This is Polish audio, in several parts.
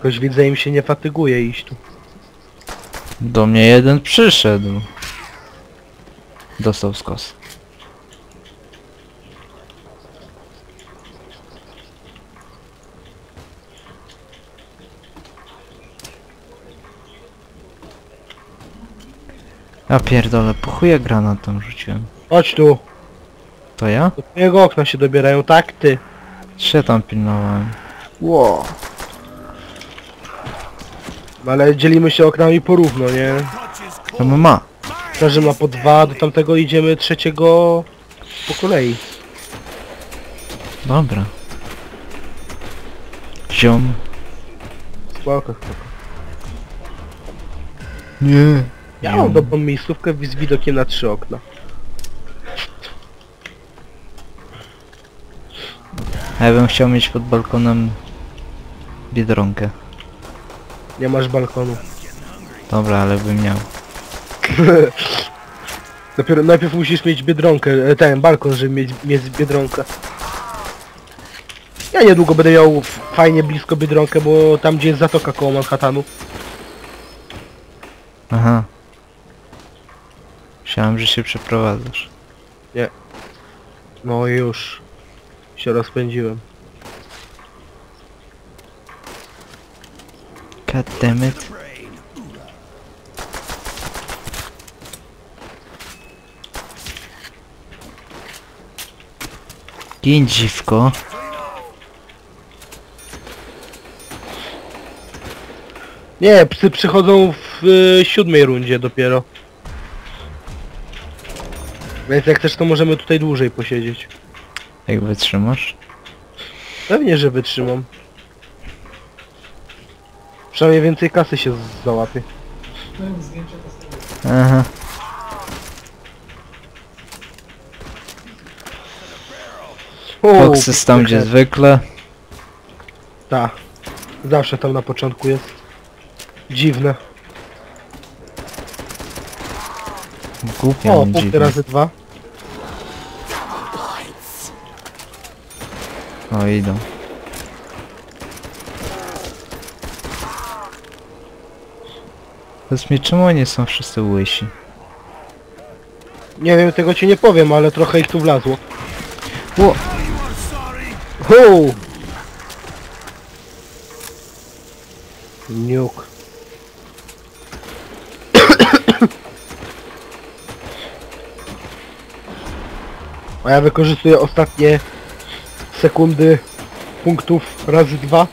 Jakoś widzę im się nie fatyguje iść tu. Do mnie jeden przyszedł. Dostał skos. Ja pierdolę, po chuja rzuciłem. Chodź tu. To ja? Do twojego okna się dobierają, tak ty. Ja tam pilnowałem? Ło. No ale dzielimy się oknami porówno, nie? To ma. Każdy ma po dwa, do tamtego idziemy trzeciego po kolei. Dobra. Ziom. Spoko, spoko. Nie. Ja mam dobrą miejscówkę z widokiem na trzy okna. A ja bym chciał mieć pod balkonem biedronkę. Nie masz balkonu. Dobra, ale bym miał. Dopiero najpierw musisz mieć biedronkę, e, ten balkon, żeby mieć, mieć biedronkę. Ja niedługo będę miał fajnie blisko biedronkę, bo tam gdzie jest zatoka koło Manhattanu. Aha. Myślałem, że się przeprowadzasz. No i już się rozpędziłem. God damn it. Dziwko. Nie, psy przychodzą w y, siódmej rundzie dopiero. Więc jak też to możemy tutaj dłużej posiedzieć. Jak wytrzymasz? Pewnie, że wytrzymam. Przynajmniej więcej kasy się z- załapie. Aha. Fox jest tam gdzie zwykle. Tak. Zawsze tam na początku jest. Dziwne. Głupio O, punkty razy dwa. O, idą. Powiedz mi, czemu oni są wszyscy łysi? Nie wiem, tego ci nie powiem, ale trochę ich tu wlazło. O! Hu! Niuk. A ja wykorzystuję ostatnie sekundy punktów razy dwa.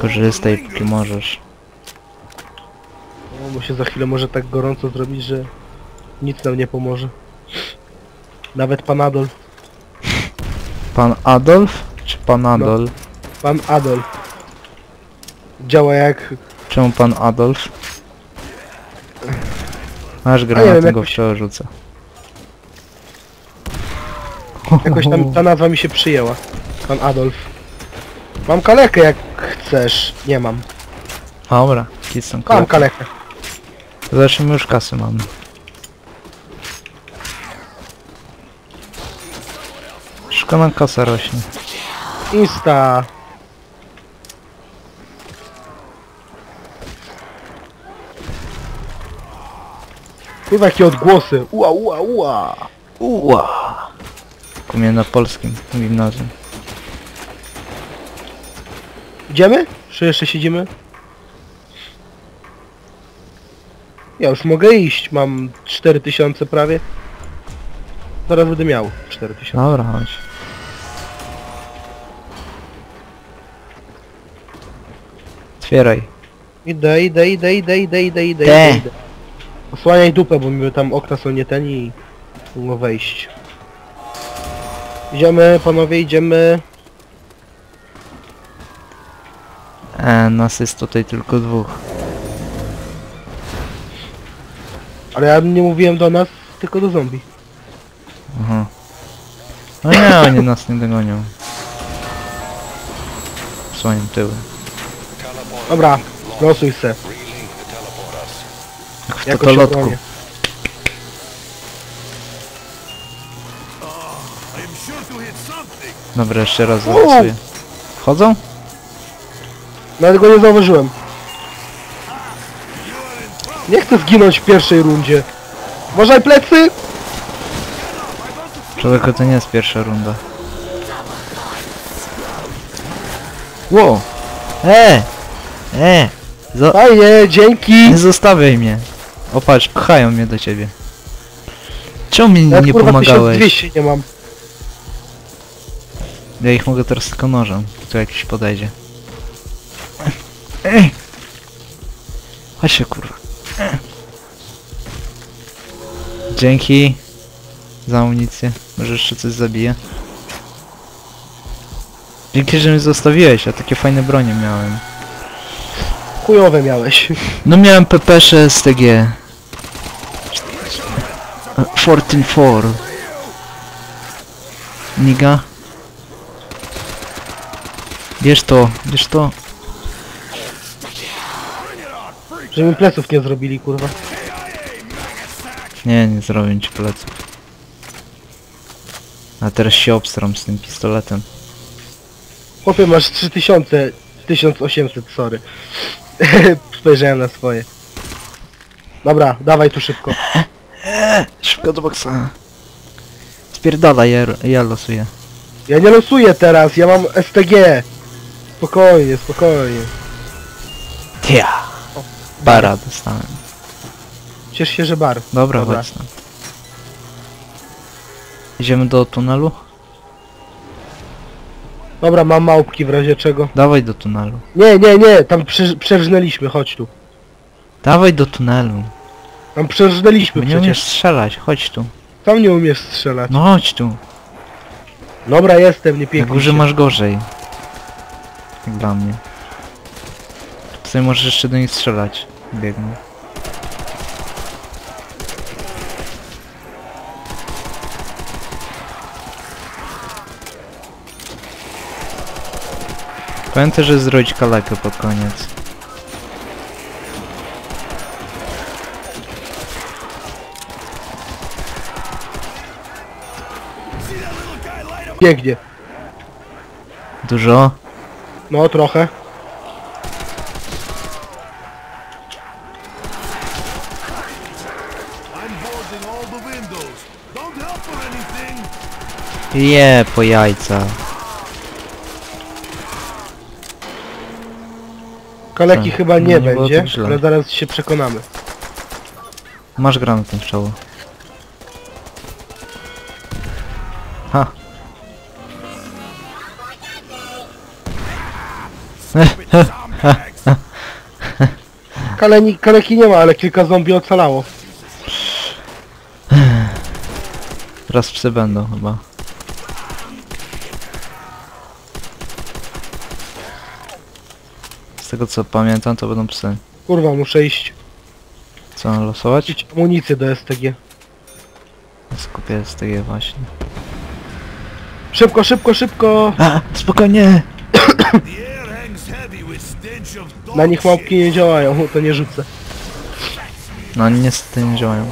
Korzystaj póki możesz. No, bo się za chwilę może tak gorąco zrobić, że nic nam nie pomoże. Nawet pan Adolf. Pan Adolf? Czy pan Adolf? Pan Adolf. Działa jak... Czemu pan Adolf? Masz wiem, granatem go jakoś- przerzucę. Jakoś tam ta nazwa mi się przyjęła. Pan Adolf. Mam kalekę jak chcesz. Nie mam. Dobra, kisą Mam kalekę. Zacznijmy już kasy mamy. Szkoda nam kasa rośnie. Insta. Kurwa jakie odgłosy. Ua, ua, ua. Uła! Kumie na polskim gimnazjum. Idziemy? Czy jeszcze siedzimy? Ja już mogę iść. Mam 4000 prawie. Zaraz będę miał 4000. Dobra, chodź. Otwieraj. Idę, idę, idę, idę, idę, idę, idę, Te. idę, idę. Osłaniaj dupę, bo mi tam okna są nie ten i mogą wejść. Idziemy, panowie, idziemy. E, nas jest tutaj tylko dwóch. Ale ja nie mówiłem do nas, tylko do zombie. Aha. No nie, oni nas nie dogonią. Słaniam tyły. Dobra, losuj se. Jak w Jakoś totolotku. obronię. Dobra, jeszcze raz zalosuję. Wchodzą? Nawet go nie zauważyłem. Nie chcę zginąć w pierwszej rundzie. Uważaj plecy! Człowieku, to nie jest pierwsza runda. Wow! E! E! Zo Fajnie, dzięki! nie zostawiaj mnie! O patrz, pchają mnie do ciebie. Czemu mi Ja nie kurwa pomagałeś? 1200 nie mam. Ja ich mogę teraz tylko nożem. Tu jakiś podejdzie. Ej! Chodź się kurwa. Dzięki za amunicję. Może jeszcze coś zabiję. Dzięki, że mnie zostawiłeś, a takie fajne bronie miałem. Chujowe miałeś. No miałem pepesze STG. 14-4. Niga. Bierz to, bierz to. Żeby pleców nie zrobili, kurwa. Nie, nie zrobię ci pleców. A teraz się obstram z tym pistoletem. Chłopie, masz 3000, 1800, sorry. Spojrzałem na swoje. Dobra, dawaj tu szybko. Szybko do boksa. Spierdala, ja, ja losuję. Ja nie losuję teraz, ja mam STG. Spokojnie, spokojnie. Tia. Bara dostałem. Ciesz się, że bar. Dobra, Dobra. chodź tam. Idziemy do tunelu? Dobra, mam małpki w razie czego. Dawaj do tunelu. Nie, nie, nie, tam prze, przerżnęliśmy, chodź tu. Dawaj do tunelu. Tam przerżnęliśmy nie umiesz przecież. strzelać, chodź tu. Tam nie umiesz strzelać. No chodź tu. Dobra, jestem, nie Na pięknie. górze masz gorzej. Jak dla mnie. Tutaj możesz jeszcze do nich strzelać. Biegną. Pamiętaj, że zrobić kalekę pod koniec. Biegnie. Dużo? No, trochę. Je, po jajca. Kaleki Tak, chyba no nie, nie było będzie, tak źle. ale zaraz się przekonamy. Masz granatę w czoło. Ha. Kaleni, kaleki nie ma, ale kilka zombie ocalało. Teraz psy będą chyba. Z tego co pamiętam to będą psy. Kurwa, muszę iść. Co mam losować? Kupić amunicję do STG. Skupię tego właśnie. Szybko, szybko, szybko! A, spokojnie! Na nich małpki nie działają, to nie rzucę. No niestety nie działają.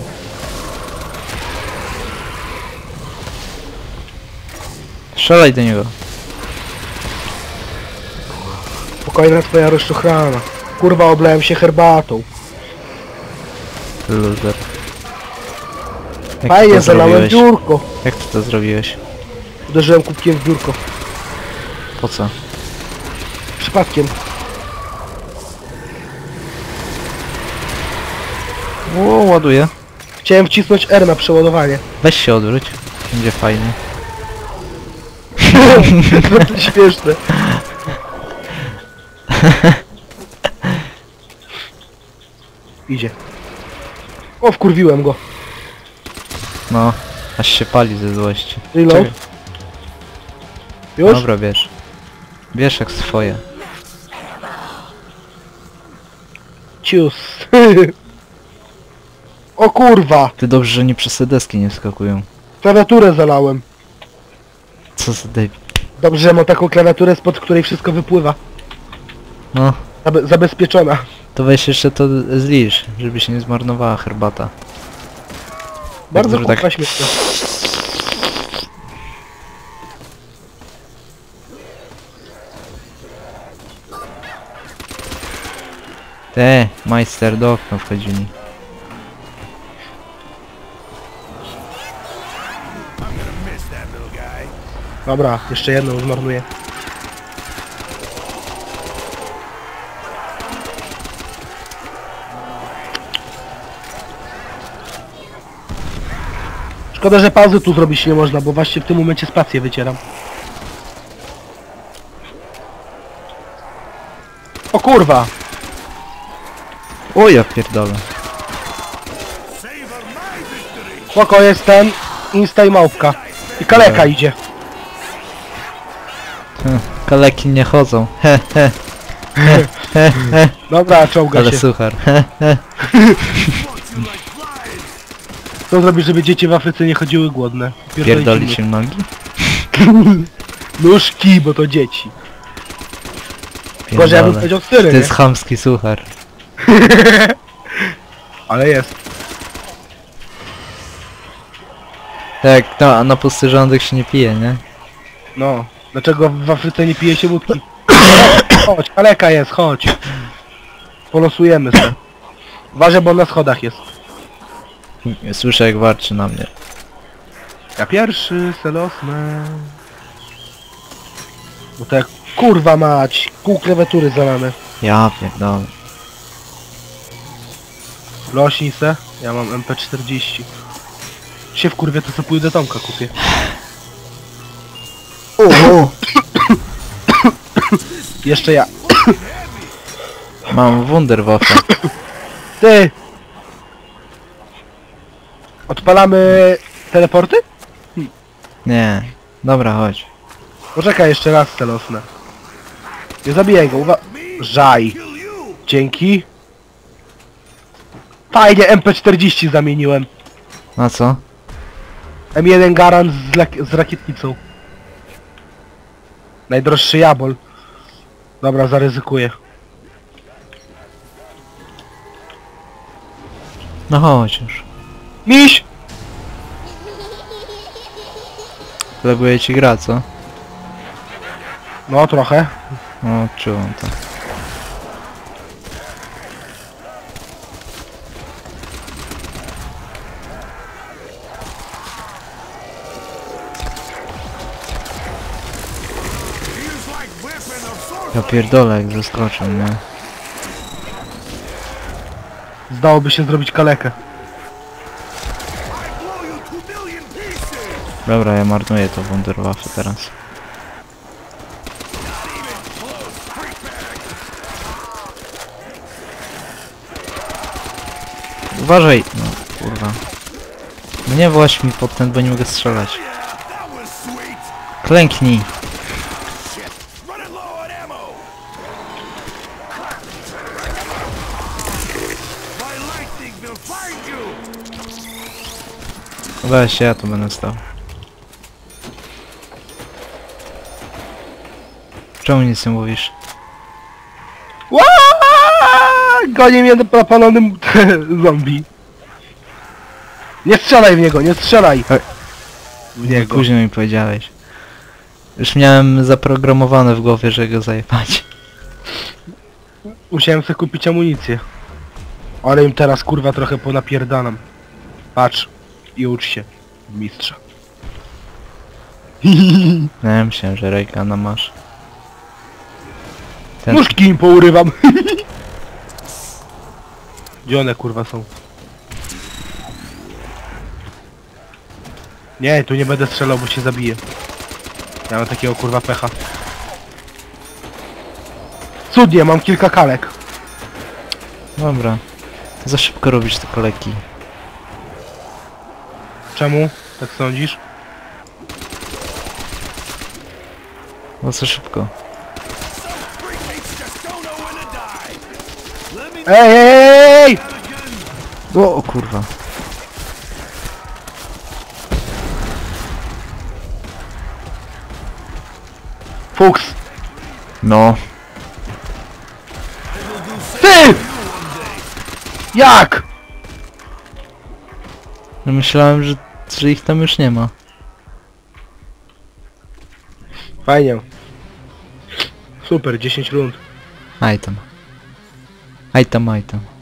Strzelaj do niego. Spokojna twoja rozczochrana. Kurwa, oblałem się herbatą. Loser. Jak ty Fajnie, to zalałem zrobiłeś? biurko. Jak ty to zrobiłeś? Uderzyłem kubkiem w biurko. Po co? Przypadkiem. O, ładuję. Chciałem wcisnąć R na przeładowanie. Weź się odwróć. Będzie fajnie. to, to śmieszne. Idzie. O, wkurwiłem go. No, aż się pali ze złości. Reload. Czekaj. Już? Dobra, bierz. Bierz jak swoje. Cius. o kurwa! Ty dobrze, że nie przez te deski nie wskakują. Klawiaturę zalałem. Co za debil. Dobrze, że mam taką klawiaturę, spod której wszystko wypływa. No, Zabe zabezpieczona. to weź jeszcze to zlicz, żeby się nie zmarnowała herbata. Bardzo zrób kurwa tak- śmieszne. Te, majster do okna wchodzili. Dobra, jeszcze jedną zmarnuję. Szkoda, że pauzy tu zrobić nie można, bo właśnie w tym momencie spację wycieram. O kurwa! O ja pierdolę. Spoko jest ten, insta i małpka. I kaleka idzie. Hm, Kaleki nie chodzą. He he. He he he. Dobra, czołga Ale się. suchar. He he. Co zrobić, żeby dzieci w Afryce nie chodziły głodne? Pierdolić im nogi? Nóżki, bo to dzieci. Gorzej ja bym Pierdolę. powiedział syry, To nie? jest chamski suchar. Ale jest. Tak, no, a na pusty żołądek się nie pije, nie? No. Dlaczego w Afryce nie pije się wódki? Chodź, kaleka jest, chodź. Polosujemy sobie. Uważaj, bo on na schodach jest. Słyszę jak warczy na mnie. Ja pierwszy, selosne. Bo to jak kurwa mać, pół klawiatury zalane. Ja pierdolę. Lośnij se, ja mam MP40. Się w kurwie to co pójdę Tomka kupię. Oho! Jeszcze ja. Mam Wunderwaffe. Ty! Odpalamy teleporty? Nie. Dobra, chodź. Poczekaj jeszcze raz selosne. Nie zabijaj go, uwa... Żaj. Dzięki. Fajnie, MP40 zamieniłem. Na co? M1 Garant z, lak- z rakietnicą. Najdroższy jabol. Dobra, zaryzykuję. No chodź już. Miś! Leguje ci gra, co? No, trochę. No, czułem to. Ja pierdolę jak zaskoczył, nie? Zdałoby się zrobić kalekę. Dobra, ja marnuję to Wunderwaffe teraz. Uważaj! No, kurwa. Nie właź mi pod ten, bo nie mogę strzelać. Klęknij! Weź, ja tu będę stał. Czemu nic nie mówisz? Goni mnie napalonym zombie. Nie strzelaj w niego, nie strzelaj! W niego. Później mi powiedziałeś. Już miałem zaprogramowane w głowie, że go zajebać. Musiałem sobie kupić amunicję. Ale im teraz kurwa trochę ponapierdanam. Patrz i ucz się, mistrza. Ja myślałem, że Reykana masz. Ten... Nóżki im pourywam. Gdzie one kurwa są? Nie, tu nie będę strzelał, bo się zabiję. Ja mam takiego kurwa pecha. Cudnie, mam kilka kalek. Dobra. Za szybko robisz te koleki. Czemu? Tak sądzisz? No za szybko. Ej, ej, ej! O, o kurwa. Fuks! No. Ty! Jak? no myślałem, że, że ich tam już nie ma. Fajnie. Super, 10 rund. Aj tam. Aj tam, aj tam.